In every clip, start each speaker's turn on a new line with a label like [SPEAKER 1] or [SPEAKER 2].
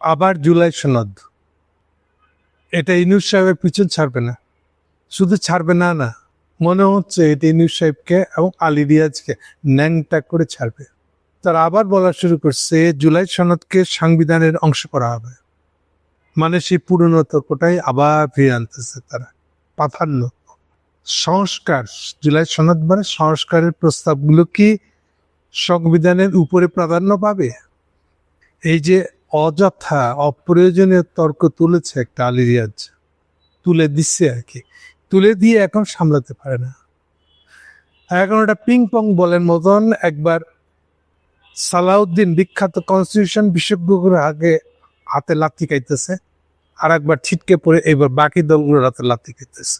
[SPEAKER 1] আবার জুলাই সনদ। এটা ইনুস সাহেবের পিছন ছাড়বে না। শুধু ছাড়বে না না। মনে হচ্ছে এটা ইনুস সাহেবকে এবং আলী রিয়াজকে ন্যাংটা করে ছাড়বে। তারা আবার বলা শুরু করছে, জুলাই সনদকে সংবিধানের অংশ করা হবে। মানে সেই পুরনো তর্কটাই আবার ফিরে আনতেছে তারা। প্রাধান্য। সংস্কার। জুলাই সনদ মানে সংস্কারের প্রস্তাবগুলো কি সংবিধানের উপরে প্রাধান্য পাবে? এই যে অযথা, অপ্রয়োজনীয় তর্ক তুলেছে একটা আলী রিয়াজ। তুলে দিচ্ছে আর কি। তুলে দিয়ে এখন সামলাতে পারে না। এখন ওটা পিং পং বলেন মতন একবার সালাউদ্দিন বিখ্যাত কনস্টিটিউশন বিশেষজ্ঞর আগে হাতে লাথি খাইতেছে, আর একবার ছিটকে পড়ে এবার বাকি দলগুলোর হাতে লাথি খাইতেছে।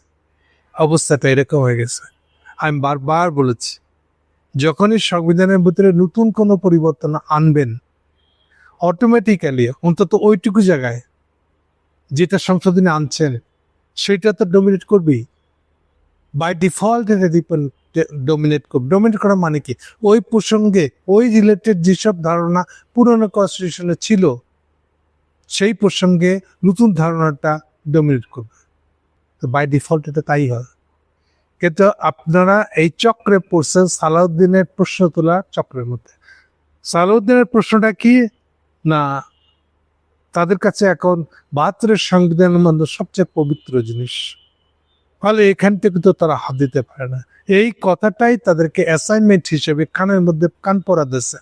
[SPEAKER 1] অবস্থাটা এরকম হয়ে গেছে। আমি বারবার বলেছি, যখনই সংবিধানের ভিতরে নতুন কোনো পরিবর্তন আনবেন অটোমেটিক্যালি অন্তত ওইটুকু জায়গায় যেটা সংশোধনে আনছেন, সেটা তো ডোমিনেট করবেই। বাই ডিফল্ট এটা ডোমিনেট করবে। ডোমিনেট করা মানে কি? ওই প্রসঙ্গে ওই রিলেটেড যেসব ধারণা পুরনো কনস্টিটিউশনে ছিল, সেই প্রসঙ্গে নতুন ধারণাটা ডোমিনেট করবে। তো বাই ডিফল্ট এটা তাই হয়। কিন্তু আপনারা এই চক্রে পড়ছেন সালাউদ্দিনের প্রশ্ন তোলা চক্রের মধ্যে। সালাউদ্দিনের প্রশ্নটা কি? না, তাদের কাছে এখন বাহাত্তরের সংবিধানের মধ্যে সবচেয়ে পবিত্র জিনিস। ফলে এখান থেকে তো তারা হাত দিতে পারে না। এই কথাটাই তাদেরকে অ্যাসাইনমেন্ট হিসেবে কানের মধ্যে কান পরা দিয়েছে।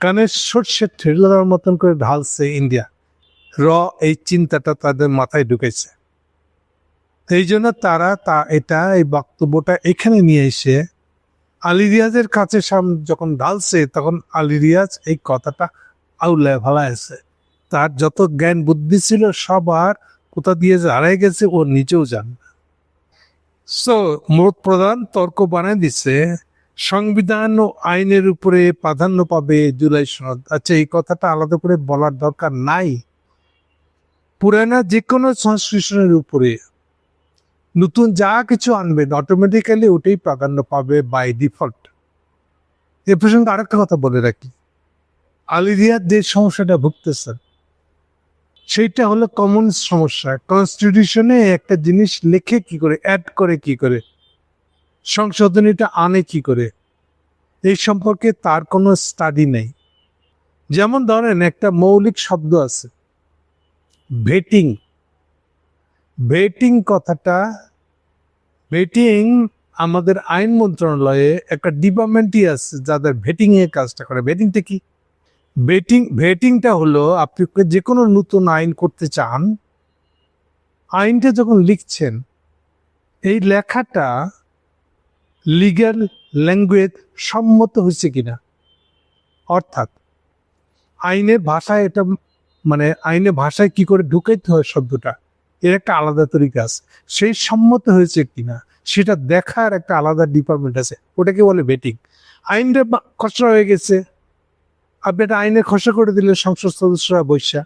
[SPEAKER 1] কানের সর্ষে ঠেলার মতন করে ঢালছে ইন্ডিয়া। র, এই চিন্তাটা তাদের মাথায় ঢুকেছে। এই জন্য তারা তা, এটা, এই বক্তব্যটা এখানে নিয়ে এসে আলী রিয়াজের কাছে সাম যখন ঢালছে, তখন আলী রিয়াজ এই কথাটা আউলায় ভালাইছে তার যত জ্ঞান বুদ্ধি ছিল সবার কোথা দিয়ে হারাই গেছে, ও নিজেও জান সো মোট প্রধান তর্ক বানায় দিছে, সংবিধান ও আইনের উপরে প্রাধান্য পাবে জুলাই সনদ। আচ্ছা এই কথাটা আলাদা করে বলার দরকার নাই। পুরানা যে কোনো সংশ্লেষণের উপরে নতুন যা কিছু আনবেন অটোমেটিক্যালি ওটাই প্রাধান্য পাবে বাই ডিফল্ট এ প্রসঙ্গে আরেকটা কথা বলে রাখি। আলিরিয়ার যে সমস্যাটা ভুগতেছেন সেইটা হলো কমন সমস্যা। কনস্টিটিউশনে একটা জিনিস লেখে কি করে অ্যাড করে কি করে? সংশোধনীটা আনে কি করে? এই সম্পর্কে তার কোনো স্টাডি নেই। যেমন ধরেন একটা মৌলিক শব্দ আছে ভেটিং ভেটিং কথাটা ভেটিং আমাদের আইন মন্ত্রণালয়ে একটা ডিপার্টমেন্টই আছে যাদের ভেটিং এর কাজটা করে। ভেটিংটা কি? ভেটিং ভেটিংটা হলো আপনি যে কোনো নতুন আইন করতে চান, আইনটা যখন লিখছেন, এই লেখাটা লিগ্যাল ল্যাঙ্গুয়েজ সম্মত হয়েছে কিনা? অর্থাৎ আইনের ভাষায় এটা মানে আইনের ভাষায় কি করে ঢুকাইতে হয় শব্দটা? এর একটা আলাদা তরিকা আছে। সেই সম্মত হয়েছে কিনা, সেটা দেখার একটা আলাদা ডিপার্টমেন্ট আছে। ওটাকে বলে ভেটিং আইনটা খসড়া হয়ে গেছে। আপনি একটা আইনে খসড়া করে দিলে সংসদ সদস্যরা বৈশা।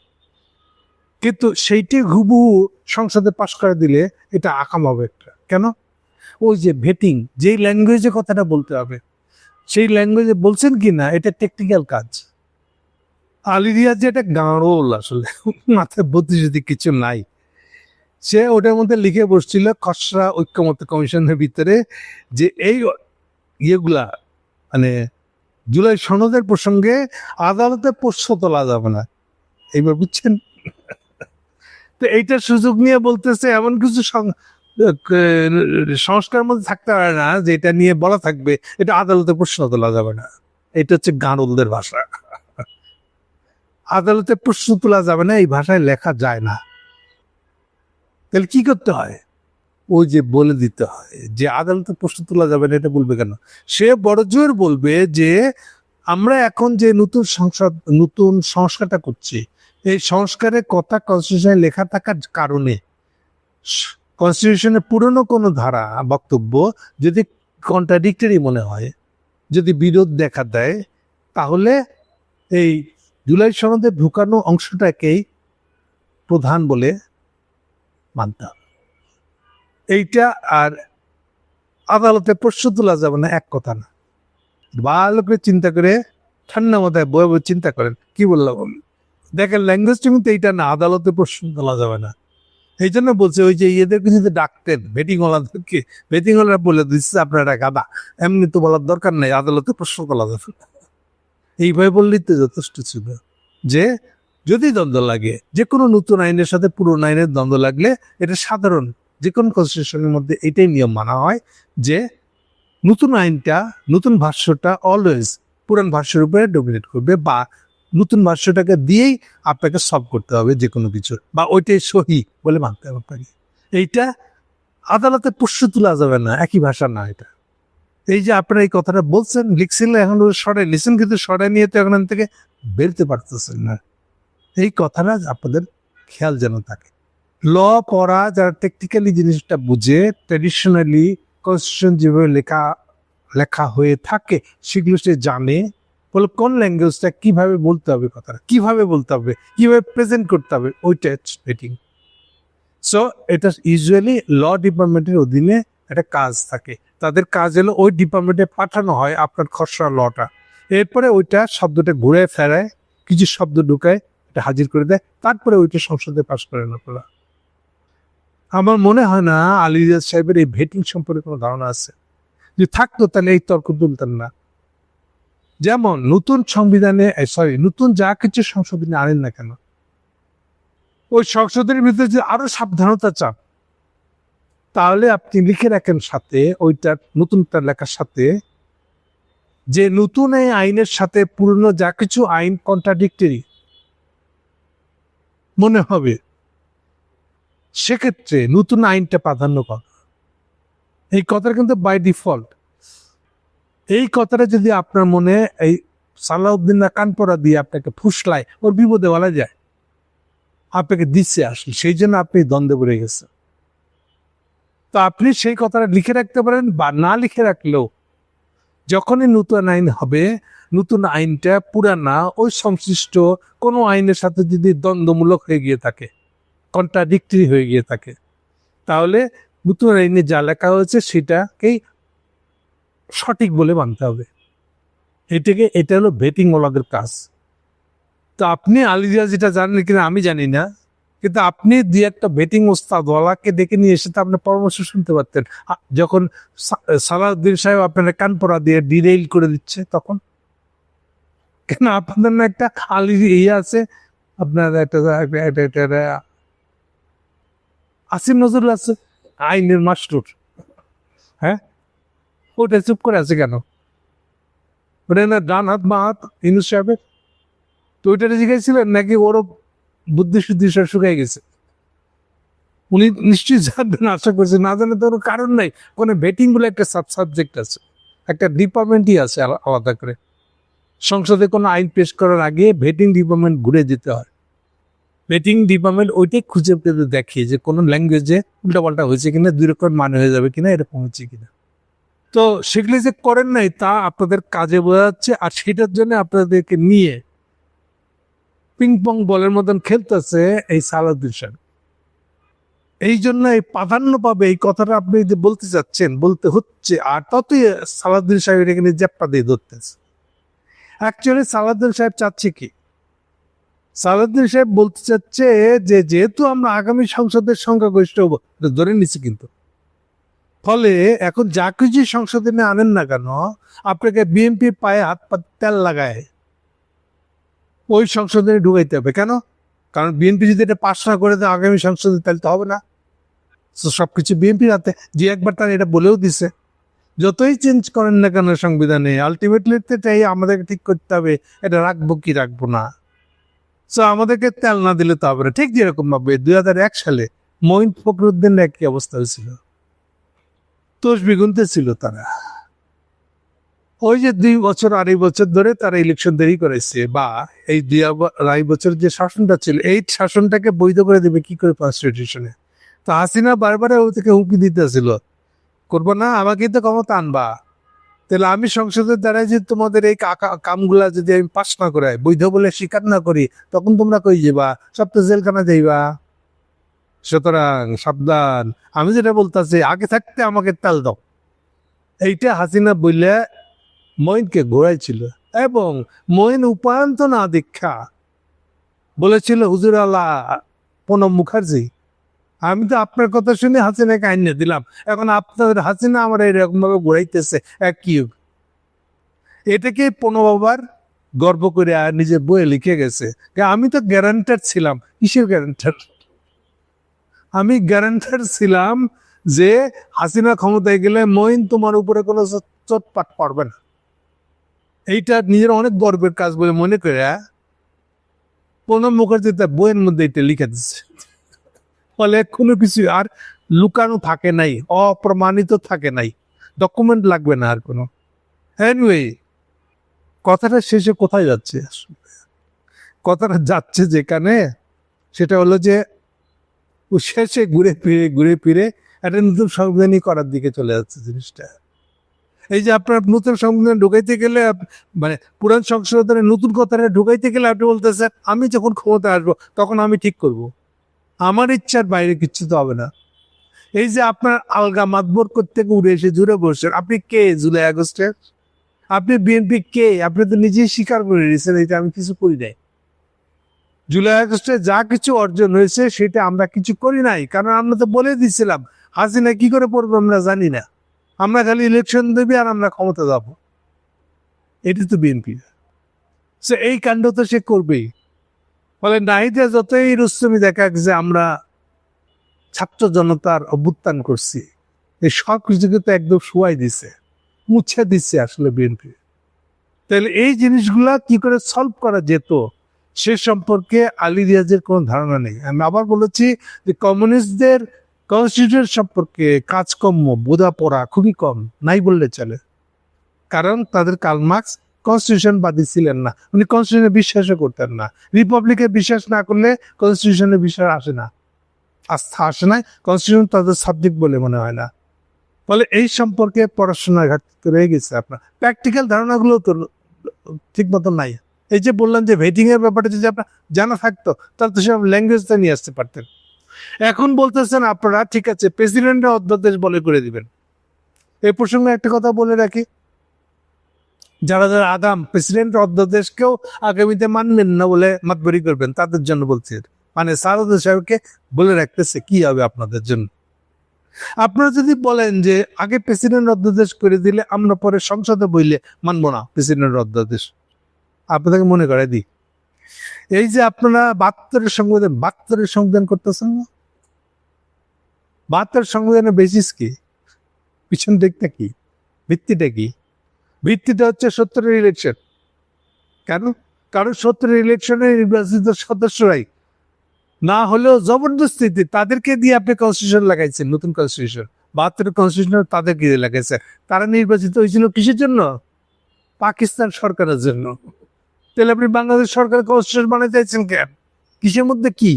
[SPEAKER 1] কিন্তু সেইটি হুবহু সংসদে পাশ করে দিলে এটা আকাম হবে একটা। কেন? ওই যে ভেটিং, যেই ল্যাঙ্গুয়েজে কথাটা বলতে হবে, সেই ল্যাঙ্গুয়েজে বলছেন কি না, এটা টেকনিক্যাল কাজ। আলিরিয়ার যে একটা গাঁড়োল আসলে মাথায় বুদ্ধি যদি কিছু নাই, সে ওটার মধ্যে লিখে বসছিল খসড়া ঐক্যমত কমিশনের ভিতরে যে এই ইয়েগুলা মানে জুলাই সনদের প্রসঙ্গে আদালতে প্রশ্ন তোলা যাবে না। এইবার বুঝছেন? তো এইটার সুযোগ নিয়ে বলতেছে, এমন কিছু সংস্কার মধ্যে থাকতে পারে না যে এটা নিয়ে বলা থাকবে, এটা আদালতে প্রশ্ন তোলা যাবে না। এটা হচ্ছে গাঁড়লদের ভাষা। আদালতে প্রশ্ন তোলা যাবে না, এই ভাষায় লেখা যায় না। তাহলে কি করতে হয়? ওই যে বলে দিতে হয় যে আদালতে প্রশ্ন তোলা যাবে না, এটা বলবে কেন? সে বড় জোর বলবে যে আমরা এখন যে নতুন সংসদ, নতুন সংস্কারটা করছি, এই সংস্কারের কথা কনস্টিটিউশনে লেখা থাকার কারণে কনস্টিটিউশনের পুরনো কোনো ধারা বক্তব্য যদি কন্ট্রাডিক্টরি মনে হয়, যদি বিরোধ দেখা দেয়, তাহলে এই জুলাই সনদে ঢুকানো অংশটাকেই প্রধান বলে মানতে হবে। এইটা আর আদালতে প্রশ্ন তোলা যাবে না, এক কথা না ভালো করে চিন্তা করে, ঠান্ডা মাথায় বয়ে বয়ে চিন্তা করেন, কি বললাম আমি? দেখেন ল্যাঙ্গুয়েজটা কিন্তু এইটা না, আদালতে প্রশ্ন তোলা যাবে না এই জন্য বলছে, ওই যে এদেরকে যদি ডাকতেন ভেটিং ওলারা বলে দিচ্ছে, আপনারা গাদা এমনি তো বলার দরকার নেই, আদালতে প্রশ্ন তোলা যাবে না। এইভাবে বললেই তো যথেষ্ট ছিল যে যদি দ্বন্দ্ব লাগে যে কোনো নতুন আইনের সাথে পুরনো আইনের দ্বন্দ্ব লাগলে, এটা সাধারণ যে কোনো কনস্টিটিউশনের মধ্যে এটাই নিয়ম মানা হয় যে নতুন আইনটা, নতুন ভাষ্যটা অলওয়েজ পুরান ভাষ্যের উপরে ডমিনেট করবে বা নতুন ভাষ্যটাকে দিয়েই আপনাকে সলভ করতে হবে যে কোনো কিছু বা ওইটাই সহি বলে মানতে হবে আপনাকে। এইটা আদালতে প্রশ্ন তোলা যাবে না, একই ভাষা না এটা। এই যে আপনারা এই কথাটা বলছেন লিখছিলেন এখন সরাই নিছেন, কিন্তু সরাই নিয়ে তো এখন থেকে বেরোতে পারতেছেন না। এই কথাটা আপনাদের খেয়াল যেন থাকে। ল, পড়া যারা টেকনিক্যালি জিনিসটা বুঝে ট্রেডিশনালি কনস্টিটিউশন যেভাবে লেখা লেখা হয়ে থাকে, সেগুলো সে জানে। বলে, কোন ল্যাঙ্গুয়েজটা কীভাবে বলতে হবে কথাটা? কীভাবে বলতে হবে? কীভাবে প্রেজেন্ট করতে হবে? ওইটা মিটিং সো এটা ইউজুয়ালি ল ডিপার্টমেন্টের অধীনে একটা কাজ থাকে। তাদের কাজ হলো ওই ডিপার্টমেন্টে পাঠানো হয় আপনার খসড়া লটা। এরপরে ওইটা শব্দটা ঘুরে ফেরায়, কিছু শব্দ ঢুকায় এটা হাজির করে দেয়, তারপরে ওইটা সংসদে পাশ করে না আপনারা। আমার মনে হয় না আলিরাজ সাহেবের এই ভেটিং সম্পর্কে কোনো ধারণা আছে? যে থাকতো তাহলে এই তর্ক তুলতেন না। যেমন নতুন সংবিধানে সরি নতুন যা কিছু সংশোধনী আনেন না কেন? ওই সংশোধনের ভিতরে যদি আরও সাবধানতা চান, তাহলে আপনি লিখে রাখেন সাথে ওইটার নতুনটা লেখার সাথে, যে নতুন এই আইনের সাথে পুরনো যা কিছু আইন কন্ট্রাডিক্টরি মনে হবে। সেক্ষেত্রে নতুন আইনটা প্রাধান্য কর। এই কথাটা কিন্তু বাই ডিফল্ট এই কথাটা যদি আপনার মনে এই সালাউদ্দিন কানপরা দিয়ে আপনাকে ফুসলায়, ওর বিপদে বলা যায়। আপনাকে দিচ্ছে আসলে, সেই জন্য আপনি দ্বন্দ্বে পড়ে গেছেন। তো আপনি সেই কথাটা লিখে রাখতে পারেন বা না লিখে রাখলেও, যখনই নতুন আইন হবে, নতুন আইনটা পুরানা, ওই সংশ্লিষ্ট কোনো আইনের সাথে যদি দ্বন্দ্বমূলক হয়ে গিয়ে থাকে কন্ট্রাডিক্টরি হয়ে গিয়ে থাকে। তাহলে নতুন আইনে যা লেখা হয়েছে সেটাকেই সঠিক বলে মানতে হবে। এটাকে, এটা হলো ভেটিং ওলাদের কাজ। তো আপনি আলিয়া যেটা জানেন কিনা আমি জানি না, কিন্তু আপনি দুই একটা বেটিং ওস্তাদওয়ালাকে ডেকে নিয়ে এসে তো আপনার পরামর্শ শুনতে পারতেন। যখন সালাউদ্দিন সাহেব আপনার কান পড়া দিয়ে ডিরেইল করে দিচ্ছে তখন। কেন? আপনাদের না একটা আলি ইয়ে আছে আপনার একটা- একটা আসিম নজরুল আছে, আইনের মাস্টর। হ্যাঁ? ওটা চুপ করে আছে কেন? ওটা না ডান হাত মা হাত, ইনুস সাহেবের? তো ওইটা জিজ্ঞাসছিলেন নাকি ওরও বুদ্ধি শুদ্ধি সব শুকাই গেছে? উনি নিশ্চয়ই জানবেন, আশা করছি। না জানে তো কারণ নাই। কোনো ভেটিং বলে একটা সাব সাবজেক্ট আছে। একটা ডিপার্টমেন্টই আছে আলাদা করে। সংসদে কোনো আইন পেশ করার আগে ভেটিং ডিপার্টমেন্ট ঘুরে যেতে হয়। ভেটিং ডিপার্টমেন্ট ওইটাই খুঁজে পেতে দেখে যে কোনো ল্যাঙ্গুয়েজে উল্টাপাল্টা হয়েছে কিনা, দুই রকম মানে হয়ে যাবে কিনা এরকম হচ্ছে কিনা। তো সেগুলি যে করেন নাই, তা আপনাদের কাজে বোঝা যাচ্ছে, আর সেটার জন্য আপনাদেরকে নিয়ে পিং পং বলের মতন খেলতেছে এই সালাউদ্দিন সাহেব এই জন্য এই প্রাধান্য পাবে এই কথাটা আপনি যে বলতে চাচ্ছেন, বলতে হচ্ছে, আর ততই সালাউদ্দিন সাহেব এখানে জ্যাপটা দিয়ে ধরতেছে। অ্যাকচুয়ালি সালাউদ্দিন সাহেব চাচ্ছে কি? সালাউদ্দিন সাহেব বলতে চাচ্ছে যে যেহেতু আমরা আগামী সংসদের সংখ্যাগরিষ্ঠ হব ধরে নিচ্ছি কিন্তু। ফলে এখন যা কিছু সংশোধনে আনেন না কেন, আপনাকে বিএনপি পায়ে হাত পা তেল লাগায়। ওই সংসদে ঢুকাইতে হবে। কেন? কারণ বিএনপি যদি এটা পাশ না করে দেয়, আগামী সংসদে তাহলে তো হবে না। তো সবকিছু বিএনপির হাতে। যে একবার তার এটা বলেও দিছে। যতই চেঞ্জ করেন না কেন সংবিধানে আলটিমেটলি তো এটাই আমাদেরকে ঠিক করতে হবে, এটা রাখব কি রাখব না। সো আমাদেরকে তেল না দিলে তো হবে না। ঠিক যেরকম ভাবে দুই হাজার এক সালে মঈন ফখরুদ্দিন একই অবস্থা হয়েছিল। তসবি গুনতে ছিল তারা। ওই যে দুই বছর, আড়াই বছর ধরে তারা ইলেকশন দেরি করেছে বা এই দুই আড়াই বছর যে শাসনটা ছিল, এই শাসনটাকে বৈধ করে দেবে কি করে কনস্টিটিউশনে তো হাসিনা বারবার ও থেকে হুমকি দিতেছিল। করব না, আমাকেই তো ক্ষমতা আনবা। তাহলে আমি সংসদের দ্বারা যে তোমাদের এই কামগুলা যদি আমি পাস না করাই, বৈধ বলে স্বীকার না করি, তখন তোমরা কই যাবা সব তো জেলখানা যাইবা। সুতরাং সাবধান। আমি যেটা বলতেছি, আগে থাকতে আমাকে তাল দাও। এইটা হাসিনা বললে মঈনকে ঘোরাইছিল এবং মঈন উপায়ন্ত না দীক্ষা বলেছিল হুজুর আল্লাহ প্রণব মুখার্জি। আমি তো আপনার কথা শুনে হাসিনাকে আইনে দিলাম। এখন আপনাদের হাসিনা আমার এরকম ভাবে ঘুরাইতেছে এক কি এটাকে আবার গর্ব করে আর নিজের বইয়ে লিখে গেছে। আমি তো গ্যারান্টার ছিলাম। কিসের গ্যারান্টার আমি গ্যারান্টার ছিলাম যে হাসিনা ক্ষমতায় গেলে মইন তোমার উপরে কোনো চট- চটপাট পড়বে না। এইটা নিজের অনেক গর্বের কাজ বলে মনে করে প্রণব মুখার্জি তার বইয়ের মধ্যে এটা লিখে দিচ্ছে। ফলে কোনো কিছু আর লুকানো থাকে নাই, অপ্রমাণিত থাকে নাই ডকুমেন্ট লাগবে না আর কোনো এনিওয়ে কথাটা শেষে কোথায় যাচ্ছে? কথাটা যাচ্ছে যেখানে, সেটা হলো যে শেষে ঘুরে ফিরে ঘুরে ফিরে একটা নতুন সংবিধানই করার দিকে চলে যাচ্ছে জিনিসটা এই যে আপনার নতুন সংবিধান ঢুকাইতে গেলে মানে পুরান সংশোধনে নতুন কথাটা ঢুকাইতে গেলে আপনি বলতেছেন, আমি যখন ক্ষমতা আসব, তখন আমি ঠিক করব। আমার ইচ্ছার বাইরে কিচ্ছু তো হবে না। এই যে আপনার আলগা মাতবর করতে উড়ে এসে জুড়ে বসছেন, আপনি কে জুলাই আগস্টে? আপনি বিএনপি কে? আপনি তো নিজেই স্বীকার করে নিয়েছেন, এটা আমি কিছু করি নাই। জুলাই আগস্টে যা কিছু অর্জন হয়েছে, সেটা আমরা কিছু করি নাই। কারণ আমরা তো বলে দিছিলাম, হাসিনা কি করে পড়ব আমরা জানি না। আমরা খালি ইলেকশন দেবে আর আমরা ক্ষমতা যাব। এটি তো বিএনপি। সে এই কাণ্ড তো সে করবেই। ফলে নাহিদে যতই রুস্তমি দেখা যে আমরা ছাত্র জনতার অভ্যুত্থান করছি, এই সব কিছুকে তো একদম শুয়াই দিছে, মুছে দিচ্ছে আসলে বিএনপি। তাহলে এই জিনিসগুলা কি করে সলভ করা যেত, সে সম্পর্কে আলী রিয়াজের কোনো ধারণা নেই। আমি আবার বলেছি যে কমিউনিস্টদের কনস্টিটিউশন সম্পর্কে কাজকর্ম, বোঝাপড়া খুবই কম, নাই বললে চলে। কারণ তাদের কালমার্কস কনস্টিটিউশন বাদী ছিলেন না। উনি কনস্টিটিউশনে বিশ্বাসও করতেন না। রিপাবলিকে বিশ্বাস না করলে কনস্টিটিউশনে বিশ্বাস আসে না। আস্থা আসে না কনস্টিটিউশন তাদের সাবজেক্ট বলে মনে হয় না। ফলে এই সম্পর্কে পড়াশোনার ঘাটতি রয়ে গেছে আপনার। প্র্যাকটিক্যাল ধারণাগুলো তো ঠিক মতো নাই। এই যে বললাম যে ভেটিং এর ব্যাপারে যদি আপনার জানা থাকতো, তাহলে তো সব ল্যাঙ্গুয়েজটা নিয়ে আসতে পারতেন। এখন বলতেছেন আপনারা, ঠিক আছে প্রেসিডেন্টের অধ্যাদেশ বলে করে দিবেন। এই প্রসঙ্গে একটা কথা বলে রাখি। যারা যারা আগাম প্রেসিডেন্ট অধ্যাদেশকেও আগামীতে মানবেন না বলে মাতবরি করবেন, তাদের জন্য বলছি। মানে সারদ সাহেবকে বলে রাখতেছে, কি হবে আপনাদের জন্য? আপনারা যদি বলেন যে, আগে প্রেসিডেন্ট অধ্যাদেশ করে দিলে আমরা পরে সংসদে বইলে মানবো না প্রেসিডেন্ট অধ্যাদেশ আপনাদেরকে মনে করে দিই। এই যে আপনারা বাহাত্তরের সংবিধান বাহাত্তরের সংবিধান করতেছেন না? বাহাত্তর সংবিধানের বেসিস কি? পিছন দিকটা কি? ভিত্তিটা কি? ভিত্তিটা হচ্ছে সত্তরের ইলেকশন কেন? কারণ সত্তরের ইলেকশনে নির্বাচিত সদস্যরাই না হলেও জবরদস্তিতে তাদেরকে দিয়ে আপনি কনস্টিটিউশন লাগাইছেন, নতুন কনস্টিটিউশন বাহাত্তরের কনস্টিটিউশন তাদেরকে দিয়ে লাগাইছে। তারা নির্বাচিত হয়েছিল কিসের জন্য? পাকিস্তান সরকারের জন্য। তাহলে আপনি বাংলাদেশ সরকার কনস্টিটিউশন বানাতে চাইছেন কেন? কিসের মধ্যে কি?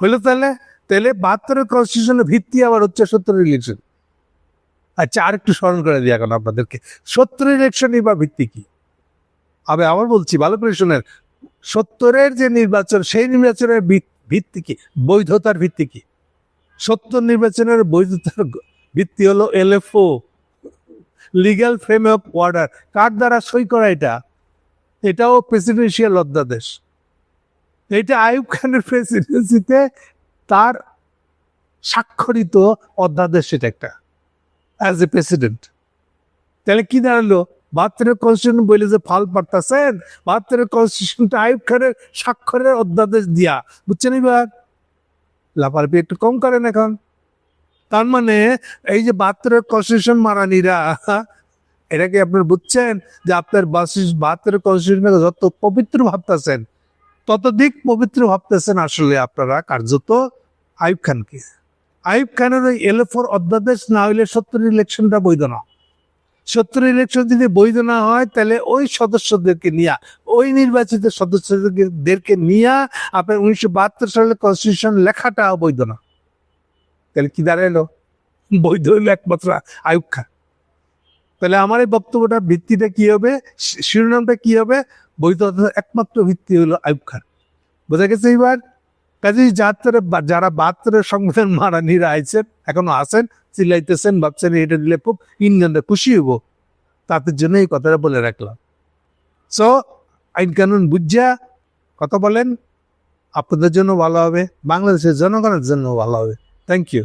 [SPEAKER 1] হলো তাহলে? তাহলে বাহাত্তরের কনস্টিটিউশনের ভিত্তি আবার হচ্ছে সত্তরের ইলেকশন আচ্ছা আর একটু স্মরণ করে দিই এখন আপনাদেরকে। সত্তরের ইলেকশনই বা ভিত্তি কি? আমি আবার বলছি, ভালো করে শোনেন। সত্তরের যে নির্বাচন, সেই নির্বাচনের ভিত- ভিত্তি কি? বৈধতার ভিত্তি কি? সত্তর নির্বাচনের বৈধতার ভিত্তি হলো এলএফও লিগ্যাল ফ্রেমওয়ার্ক অর্ডার কার দ্বারা সই করা এটা? এটাও প্রেসিডেন্সিয়াল অধ্যাদেশ। এটা আইব খানের প্রেসিডেন্সিতে তার স্বাক্ষরিত অধ্যাদেশ সেটা একটা। অ্যাজ এ প্রেসিডেন্ট তাহলে কি দাঁড়াল? বাহাত্তরের কনস্টিটিউশন বলে যে ফাল পারতেছেন? বাহাত্তরের কনস্টিটিউশনটা আইব খানের স্বাক্ষরের অধ্যাদেশ দিয়া। বুঝছেন এবার লাফালাফি একটু কম করেন এখন। তার মানে এই যে বাহাত্তরের কনস্টিটিউশন মারানিরা, এটা কি আপনার বুঝছেন? যে আপনার বাহাত্তরের কনস্টিটিউশনকে যত পবিত্র ভাবতেছেন, ততধিক পবিত্র ভাবতেছেন আসলে আপনারা, কার্যত আইব খানকে। আইব খানের ওই এলএফোর অধ্যাদেশ না হইলে সত্তর ইলেকশনটা বৈধ না। সত্তর ইলেকশন যদি বৈধ না হয়, তাহলে ওই সদস্যদেরকে নিয়ে, ওই নির্বাচিত সদস্যদেরকে নিয়ে আপনার উনিশশো বাহাত্তর সালের কনস্টিটিউশন লেখাটা বৈধ না। তাহলে কি দাঁড়াল বৈধ হইল একমাত্র আয়ুব খান। তাহলে আমার এই বক্তব্যটা ভিত্তিটা কি হবে? শিরোনামটা কি হবে? বৈধতার একমাত্র ভিত্তি হলো আয়ুব খান। বোঝা গেছে এইবার? কাজেই যাত্রা যারা বাত্রে সংবিধান মারা মারানিরা আইছেন, এখনও আছেন, চিল্লাইতেছেন, ভাবছেন এটা দিলে খুব ইন্ডিয়ানরা খুশি হইব। তাদের জন্য এই কথাটা বলে রাখলাম। সো আইন কানুন বুঝা কথা বলেন, আপনাদের জন্য ভালো হবে, বাংলাদেশের জনগণের জন্য ভালো হবে। Thank you